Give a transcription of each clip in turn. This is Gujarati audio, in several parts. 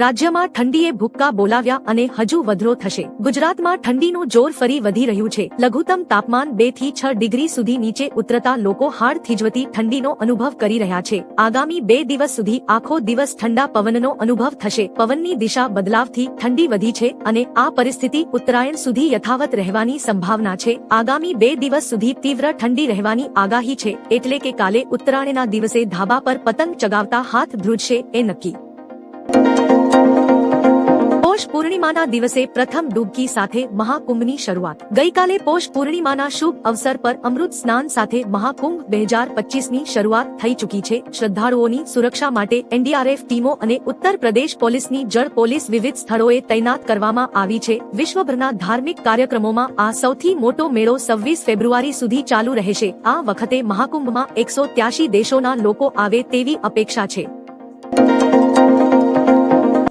રાજ્યમાં ઠંડીએ ભૂક્કા બોલાવ્યા અને હજુ વધરો થશે. ગુજરાતમાં ઠંડીનું જોર ફરી વધી રહ્યું છે. લઘુત્તમ તાપમાન બેથી છ ડિગ્રી સુધી નીચે ઉતરતા લોકો હાડ થીજવતી ઠંડીનો અનુભવ કરી રહ્યા છે. આગામી બે દિવસ સુધી આખો દિવસ ઠંડા પવનનો અનુભવ થશે. પવનની દિશા બદલાવથી ઠંડી વધી છે અને આ પરિસ્થિતિ ઉત્તરાયણ સુધી યથાવત રહેવાની સંભાવના છે. આગામી બે દિવસ સુધી તીવ્ર ઠંડી રહેવાની આગાહી છે. એટલે કે કાલે ઉત્તરાયણના દિવસે ધાબા પર પતંગ ચગાવતા હાથ ધ્રુજશે એ નક્કી. પૂર્ણિમાના દિવસે પ્રથમ ડૂબકી સાથે મહાકુંભની શરૂઆત. ગઈકાલે પોષ પૂર્ણિમાના શુભ અવસર પર અમૃત સ્નાન સાથે મહાકુંભ બે હજાર પચીસની શરૂઆત થઈ ચૂકી છે. શ્રદ્ધાળુઓની સુરક્ષા માટે એનડીઆરએફ ટીમો અને ઉત્તર પ્રદેશ પોલીસની જળ પોલીસ વિવિધ સ્થળોએ તૈનાત કરવામાં આવી છે. વિશ્વભરના ધાર્મિક કાર્યક્રમોમાં આ સૌથી મોટો મેળો સવ્વીસ ફેબ્રુઆરી સુધી ચાલુ રહેશે. આ વખતે મહાકુંભમાં એકસો ત્યાસી દેશોના લોકો આવે તેવી અપેક્ષા છે.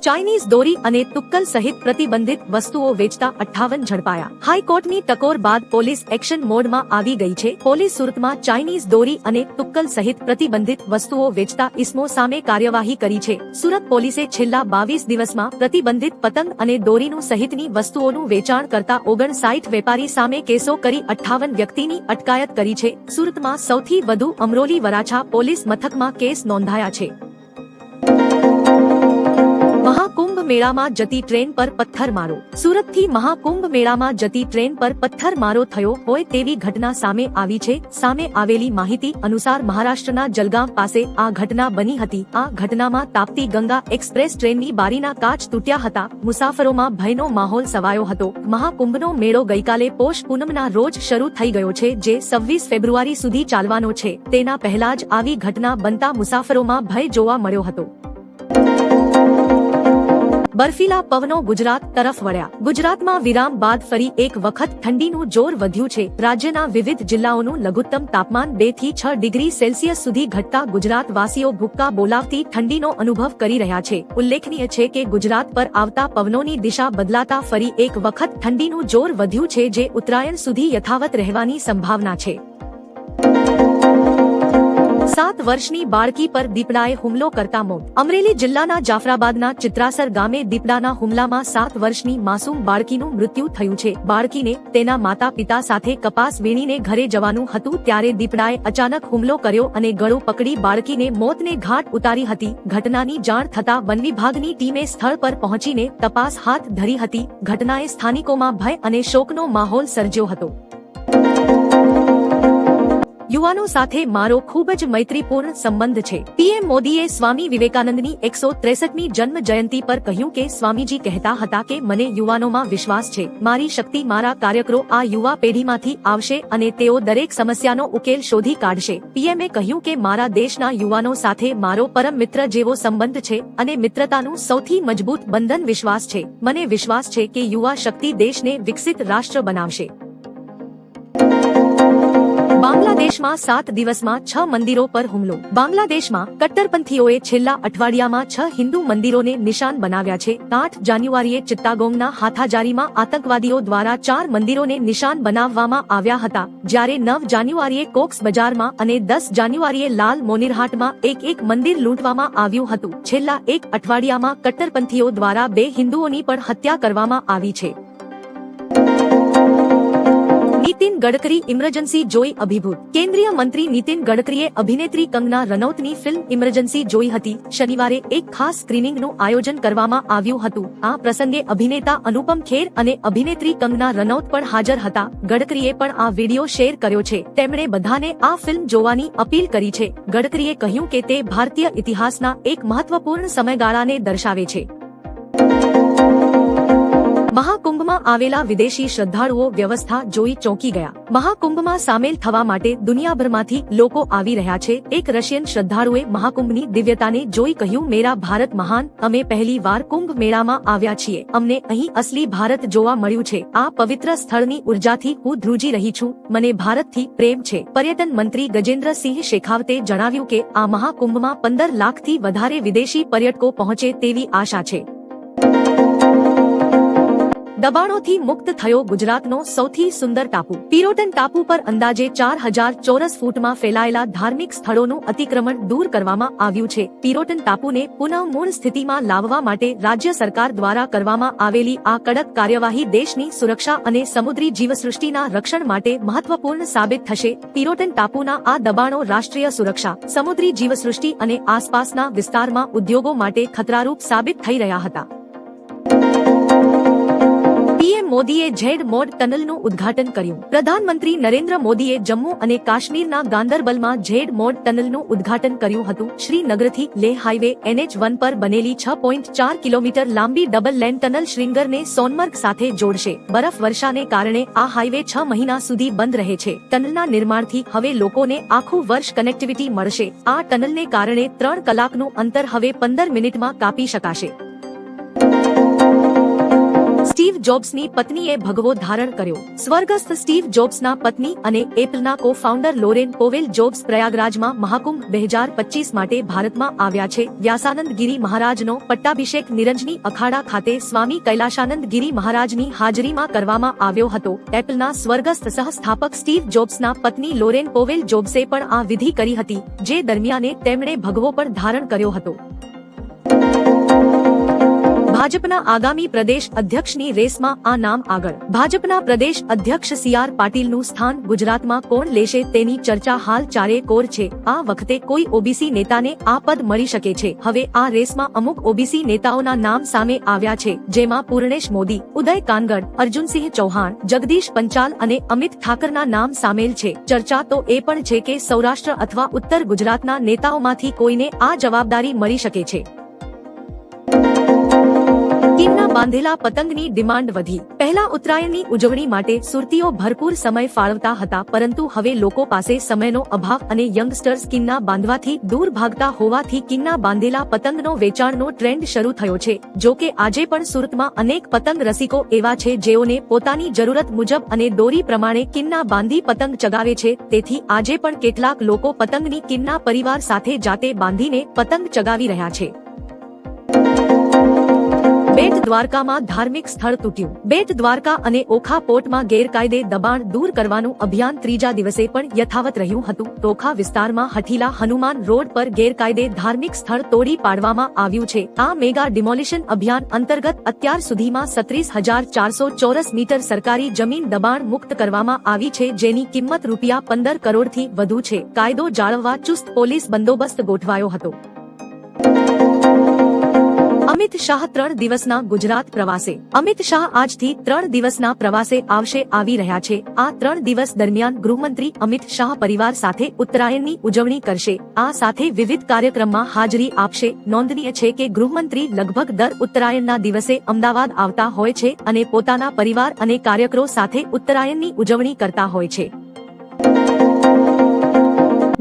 ચાઇનીઝ દોરી અને તુક્કલ સહિત પ્રતિબંધિત વસ્તુઓ વેચતા અઠ્ઠાવન ઝડપાયા. હાઈકોર્ટની ટકોર બાદ પોલીસ એક્શન મોડમાં આવી ગઈ છે. પોલીસ સુરતમાં ચાઇનીઝ દોરી અને તુક્કલ સહિત પ્રતિબંધિત વસ્તુઓ વેચતા ઇસમો સામે કાર્યવાહી કરી છે. સુરત પોલીસે છેલ્લા બાવીસ દિવસમાં પ્રતિબંધિત પતંગ અને દોરીનું સહિતની વસ્તુઓનું વેચાણ કરતા ઓગણસાઠ વેપારી સામે કેસો કરી અઠ્ઠાવન વ્યક્તિની અટકાયત કરી છે. સુરતમાં સૌથી વધુ અમરોલી વરાછા પોલીસ મથકમાં કેસ નોંધાયા છે. મહાકુંભ મેળામાં જતી ટ્રેન પર પથ્થરમારો. સુરતથી મહાકુંભ મેળામાં જતી ટ્રેન પર પથ્થરમારો થયો હોય તેવી ઘટના સામે આવી છે. સામે આવેલી માહિતી અનુસાર મહારાષ્ટ્રના જલગામ પાસે આ ઘટના બની હતી. આ ઘટનામાં તાપતી ગંગા એક્સપ્રેસ ટ્રેનની બારીના કાચ તૂટ્યા હતા. મુસાફરોમાં ભયનો માહોલ સવાયો હતો. મહાકુંભનો મેળો ગઈકાલે પોષ પૂનમના રોજ શરૂ થઈ ગયો છે, જે સવ્વીસ ફેબ્રુઆરી સુધી ચાલવાનો છે. તેના પહેલા જ આવી ઘટના બનતા મુસાફરોમાં ભય જોવા મળ્યો હતો. બર્ફીલા પવનો ગુજરાત તરફ વળ્યા. ગુજરાતમાં વિરામ બાદ ફરી એક વખત ઠંડીનું જોર વધ્યું છે. રાજ્યના વિવિધ જિલ્લાઓનું લઘુત્તમ તાપમાન બેથી છ ડિગ્રી સેલ્સિયસ સુધી ઘટતા ગુજરાતવાસીઓ ભૂક્કા બોલાવતી ઠંડીનો અનુભવ કરી રહ્યા છે. ઉલ્લેખનીય છે કે ગુજરાત પર આવતા પવનોની દિશા બદલાતા ફરી એક વખત ઠંડીનું જોર વધ્યું છે જે ઉત્તરાયણ સુધી યથાવત રહેવાની સંભાવના છે. સાત વર્ષની બાળકી પર દીપડાએ હુમલો કરતા મોત. અમરેલી જિલ્લાના જાફરાબાદના ચિત્રાસર ગામે દીપડાના હુમલામાં સાત વર્ષની માસૂમ બાળકીનું મૃત્યુ થયું છે. બાળકીને તેના માતા પિતા સાથે કપાસ વીણીને ઘરે જવાનું હતું ત્યારે દીપડાએ અચાનક હુમલો કર્યો અને ગળું પકડી બાળકીને મોતને ઘાટ ઉતારી હતી. ઘટનાની જાણ થતા વન વિભાગની ટીમે સ્થળ પર પહોંચીને તપાસ હાથ ધરી હતી. ઘટનાએ સ્થાનિકોમાં ભય અને શોકનો માહોલ સર્જ્યો હતો. યુવાનો સાથે મારો ખૂબ જ મૈત્રીપૂર્ણ સંબંધ છે. પીએમ મોદીએ સ્વામી વિવેકાનંદની એકસો ત્રેસઠમી જન્મ જયંતિ પર કહ્યું કે સ્વામીજી કહેતા હતા કે મને યુવાનોમાં વિશ્વાસ છે. મારી શક્તિ મારા કાર્યકરો આ યુવા પેઢીમાંથી આવશે અને તેઓ દરેક સમસ્યાનો ઉકેલ શોધી કાઢશે. પીએમએ કહ્યું કે મારા દેશના યુવાનો સાથે મારો પરમ મિત્ર જેવો સંબંધ છે અને મિત્રતાનું સૌથી મજબૂત બંધન વિશ્વાસ છે. મને વિશ્વાસ છે કે યુવા શક્તિ દેશને વિકસિત રાષ્ટ્ર બનાવશે. બાંગ્લાદેશમાં સાત દિવસમાં છ મંદિરો પર હુમલો. બાંગ્લાદેશમાં કટ્ટરપંથીઓએ છેલ્લા અઠવાડિયામાં છ હિન્દુ મંદિરોને નિશાન બનાવ્યા છે. આઠ જાન્યુઆરીએ ચિત્તાગોંગના હાથાજારીમાં આતંકવાદીઓ દ્વારા ચાર મંદિરોને નિશાન બનાવવામાં આવ્યા હતા, જ્યારે નવ જાન્યુઆરીએ કોક્સ બજારમાં અને દસ જાન્યુઆરીએ લાલ મોનિરહાટમાં એક એક મંદિર લૂંટવામાં આવ્યું હતું. છેલ્લા એક અઠવાડિયામાં કટ્ટરપંથીઓ દ્વારા બે હિન્દુઓની પણ હત્યા કરવામાં આવી છે. નીતિન ગડકરી, ઇમરજન્સી જોઈ અભિભૂત. કેન્દ્રીય મંત્રી નીતિન ગડકરીએ અભિનેત્રી કંગના રનૌતની ફિલ્મ ઇમરજન્સી જોઈ હતી. શનિવારે એક ખાસ સ્ક્રીનિંગનું આયોજન કરવામાં આવ્યું હતું. આ પ્રસંગે અભિનેતા અનુપમ ખેર અને અભિનેત્રી કંગના રનૌત પણ હાજર હતા. ગડકરીએ પણ આ વીડિયો શેર કર્યો છે. તેમણે બધાને આ ફિલ્મ જોવાની અપીલ કરી છે. ગડકરીએ કહ્યું કે તે ભારતીય ઇતિહાસના એક મહત્વપૂર્ણ સમયગાળાને દર્શાવે છે. મહાકુંભમાં આવેલા વિદેશી શ્રદ્ધાળુઓ વ્યવસ્થા જોઈ ચોંકી ગયા. મહાકુંભમાં સામેલ થવા માટે દુનિયાભરમાંથી લોકો આવી રહ્યા છે. એક રશિયન શ્રદ્ધાળુએ મહાકુંભની દિવ્યતાને જોઈ કહ્યું, મેરા ભારત મહાન, અમે પહેલી વાર કુંભ મેળામાં આવ્યા છીએ. અમને અહીં અસલી ભારત જોવા મળ્યું છે. આ પવિત્ર સ્થળની ઉર્જાથી હું ધ્રુજી રહી છું. મને ભારતથી પ્રેમ છે. પર્યટન મંત્રી ગજેન્દ્રસિંહ શેખાવતે જણાવ્યું કે, આ મહાકુંભમાં પંદર લાખથી વધારે વિદેશી પર્યટકો પહોંચે તેવી આશા છે. દબાણોથી મુક્ત થયો ગુજરાતનો સૌથી સુંદર ટાપુ. પિરોટન ટાપુ પર અંદાજે ચાર હજાર ચોરસ ફૂટમાં ફેલાયેલા ધાર્મિક સ્થળોનું અતિક્રમણ દૂર કરવામાં આવ્યું છે. પિરોટન ટાપુને પુનઃ મૂળ સ્થિતિમાં લાવવા માટે રાજ્ય સરકાર દ્વારા કરવામાં આવેલી આ કડક કાર્યવાહી દેશની સુરક્ષા અને સમુદ્રી જીવસૃષ્ટિના રક્ષણ માટે મહત્વપૂર્ણ સાબિત થશે. પિરોટન ટાપુના આ દબાણો રાષ્ટ્રીય સુરક્ષા, સમુદ્રી જીવસૃષ્ટિ અને આસપાસના વિસ્તારમાં ઉદ્યોગો માટે ખતરારૂપ સાબિત થઈ રહ્યા હતા. મોદીએ ઝેડ મોડ ટનલનું ઉદ્ઘાટન કર્યું. પ્રધાનમંત્રી નરેન્દ્ર મોદીએ જમ્મુ અને કાશ્મીરના ગાંદરબલમાં ઝેડ મોડ ટનલનું ઉદ્ઘાટન કર્યું હતું. શ્રીનગરથી લેહ હાઈવે એનએચ વન પર બનેલી છ પોઈન્ટ ચાર કિલોમીટર લાંબી ડબલ લેન ટનલ શ્રીનગરને સોનમર્ગ સાથે જોડશે. બરફ વર્ષાને કારણે આ હાઈવે છ મહિના સુધી બંધ રહે છે. ટનલના નિર્માણથી હવે લોકોને આખું વર્ષ કનેક્ટિવિટી મળશે. આ ટનલને કારણે ત્રણ કલાકનું અંતર હવે પંદર મિનિટમાં કાપી શકાશે. સ્ટીવ જોબ્સની પત્નીએ ભગવો ધારણ કર્યો. સ્વર્ગસ્થ સ્ટીવ જોબ્સના પત્ની અને એપલના co founder Laurene Powell Jobs પ્રયાગરાજમાં Mahakumbh બે હજાર પચીસ માટે ભારતમાં આવ્યા છે. વ્યાસાનંદ ગિરી મહારાજનો પટ્ટાભિષેક નિરંજની અખાડા ખાતે સ્વામી કૈલાશાનંદ ગિરી મહારાજની હાજરીમાં કરવામાં આવ્યો હતો. એપલના સ્વર્ગસ્થ સહસ્થાપક સ્ટીવ જોબ્સના પત્ની લોરેન પોવેલ જોબ્સે પણ આ વિધિ કરી હતી, જે દરમિયાને તેમણે ભગવો પણ ધારણ કર્યો હતો. ભાજપના આગામી પ્રદેશ અધ્યક્ષની રેસમાં આ નામ આગળ. ભાજપના પ્રદેશ અધ્યક્ષ સી આર પાટીલનું સ્થાન ગુજરાતમાં કોણ લેશે તેની ચર્ચા હાલ ચારે કોર છે. આ વખતે કોઈ ઓબીસી નેતાને આ પદ મળી શકે છે. હવે આ રેસમાં અમુક ઓબીસી નેતાઓના નામ સામે આવ્યા છે, જેમાં પૂર્ણેશ મોદી, ઉદય કાનગડ, અર્જુનસિંહ ચૌહાણ, જગદીશ પંચાલ અને અમિત ઠાકરના નામ સામેલ છે. ચર્ચા તો એ પણ છે કે સૌરાષ્ટ્ર અથવા ઉત્તર ગુજરાતના નેતાઓમાંથી કોઈને આ જવાબદારી મળી શકે છે. બાંધેલા પતંગની ડિમાન્ડ વધી. પહેલા ઉત્તરાયણની ઉજવણી માટે સુરતીઓ ભરપૂર સમય ફાળવતા હતા, પરંતુ હવે લોકો પાસે સમયનો અભાવ અને યંગસ્ટર્સ કિન્ના બાંધવાથી દૂર ભાગતા હોવાથી કિન્ના બાંધેલા પતંગનો વેચાણનો ટ્રેન્ડ શરૂ થયો છે. જો કે આજે પણ સુરતમાં અનેક પતંગ રસિકો એવા છે જેઓને પોતાની જરૂરત મુજબ અને દોરી પ્રમાણે કિન્ના બાંધી પતંગ ચગાવે છે. તેથી આજે પણ કેટલાક લોકો પતંગની કિન્ના પરિવાર સાથે જાતે બાંધીને પતંગ ચગાવી રહ્યા છે. બેટ દ્વારકામાં ધાર્મિક સ્થળ તૂટ્યું. બેટ દ્વારકા અને ઓખા પોર્ટમાં ગેરકાયદે દબાણ દૂર કરવાનું અભિયાન ત્રીજા દિવસે પણ યથાવત રહ્યું હતું. તોખા વિસ્તારમાં હઠીલા હનુમાન રોડ પર ગેરકાયદે ધાર્મિક સ્થળ તોડી પાડવામાં આવ્યું છે. આ મેગા ડિમોલિશન અભિયાન અંતર્ગત અત્યાર સુધીમાં સત્રીસ હજાર ચારસો ચોરસ મીટર સરકારી જમીન દબાણ મુક્ત કરવામાં આવી છે, જેની કિંમત રૂપિયા પંદર કરોડથી વધુ છે. કાયદો જાળવવા ચુસ્ત પોલીસ બંદોબસ્ત ગોઠવાયો હતો. અમિત શાહ ત્રણ દિવસના ગુજરાત પ્રવાસે. અમિત શાહ આજથી ત્રણ દિવસના પ્રવાસે આવશે, આવી રહ્યા છે. આ ત્રણ દિવસ દરમિયાન ગૃહમંત્રી અમિત શાહ પરિવાર સાથે ઉત્તરાયણની ઉજવણી કરશે. આ સાથે વિવિધ કાર્યક્રમમાં હાજરી આપશે. નોંધનીય છે કે ગૃહમંત્રી લગભગ દર ઉત્તરાયણના દિવસે અમદાવાદ આવતા હોય છે અને પોતાના પરિવાર અને કાર્યકરો સાથે ઉત્તરાયણની ઉજવણી કરતા હોય છે.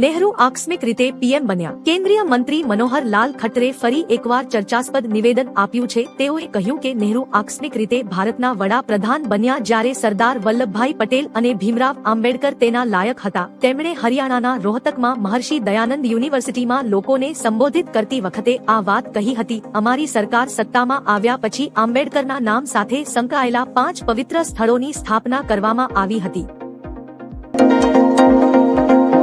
નહેરુ આકસ્મિક રીતે પીએમ બન્યા. કેન્દ્રીય મંત્રી મનોહર લાલ ખટ્ટરે ફરી એકવાર ચર્ચાસ્પદ નિવેદન આપ્યું છે. તેઓએ કહ્યું કે નહેરુ આકસ્મિક રીતે ભારતના વડાપ્રધાન બન્યા જ્યારે સરદાર વલ્લભભાઈ પટેલ અને ભીમરાવ આંબેડકર તેના લાયક હતા. તેમણે હરિયાણાના રોહતકમાં મહર્ષિ દયાનંદ યુનિવર્સિટીમાં લોકોને સંબોધિત કરતી વખતે આ વાત કહી હતી. અમારી સરકાર સત્તામાં આવ્યા પછી આંબેડકરના નામ સાથે સંકળાયેલા પાંચ પવિત્ર સ્થળોની સ્થાપના કરવામાં આવી હતી.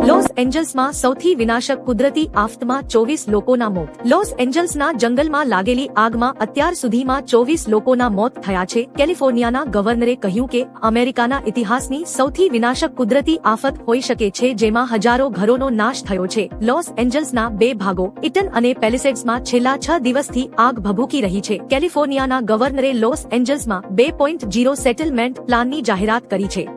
લોસ એન્જલ્સમાં સૌથી વિનાશક કુદરતી આફતમાં ચોવીસ લોકોના મોત. લોસ એન્જલ્સના જંગલમાં લાગેલી આગમાં અત્યાર સુધીમાં ચોવીસ લોકોના મોત થયા છે. કેલિફોર્નિયાના ગવર્નરે કહ્યું કે, અમેરિકાના ઇતિહાસની સૌથી વિનાશક કુદરતી આફત હોઈ શકે છે જેમાં હજારો ઘરોનો નાશ થયો છે. લોસ એન્જલ્સના બે ભાગો, ઇટન અને પેલિસેડ્સમાં છેલ્લા છ દિવસથી આગ ભભૂકી રહી છે. કેલિફોર્નિયાના ગવર્નરે લોસ એન્જલ્સમાં બે પોઈન્ટ જીરો સેટલમેન્ટ પ્લાનની જાહેરાત કરી છે.